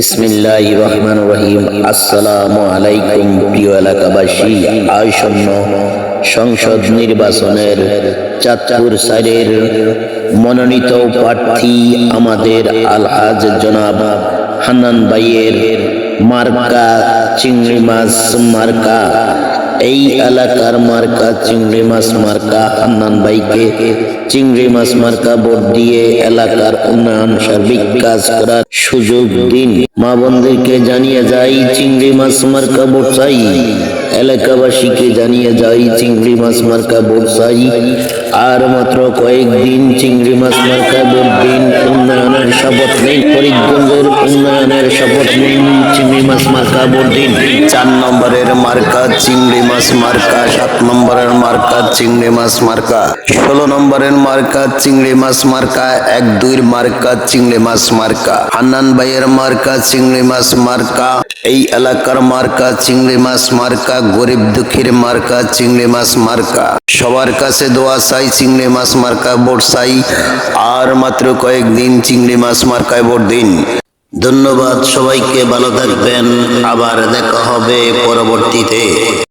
বিসমিল্লাহ রহমান রহিম। আসসালামু আলাইকুম এলাকাবাসী। আসন্ন সংসদ নির্বাচনের চাঁদপুর সাইরের মনোনীত প্রার্থী আমাদের আলহাজ জনাব হান্নান ভাইয়ের মার্কা, চিংড়ি মাছ মার্কা। এই এলাকার মার্কা চিংড়ি মাছ মার্কা হান্নান ভাইকে চিংড়ি মাছ মার্কা ভোট দিয়ে এলাকার উন্নয়ন সার্বিক কাজ করার সুযোগ দিন। মা বন্ধুকে জানিয়ে যাই চিংড়ি মাছ মার্কা ভোট চাই। এলাকাবাসীকে জানিয়ে যাই চিংড়ি মাছ মার্কা ভোট চাই। আর মাত্র কয়েকদিন চিংড়ি মাছ মার্কা ভোট দিন। শপথ নিন ফরিদগঞ্জের উন্নয়নের শপথ নিন। চিংড়ি মাছ মার্কা ভোট চার নম্বরের মার্কা চিংড়ি মাছ মার্কা, সাত নম্বরের মার্কা চিংড়ি মাছ মার্কা, ষোলো নম্বরের মার্কা চিংড়ি মাছ মার্কা, এক দুইয়ের মার্কা চিংড়ি মাছ মার্কা, হান্নান ভাইয়ের মার্কা চিংড়ি মাছ মার্কা। এই এলাকার মার্কা, চিংড়ি মাছ মার্কা, গরিব দুঃখীর মার্কা, চিংড়ি মাছ মার্কা। সবার কাছে দোয়া চাই, চিংড়ি মাছ মার্কা ভোট চাই, আর মাত্র কয়েকদিন চিংড়ি মাছ মার্কায় ভোট দিন। ধন্যবাদ সবাইকে, ভালো থাকবেন, আবার দেখা হবে পরবর্তীতে।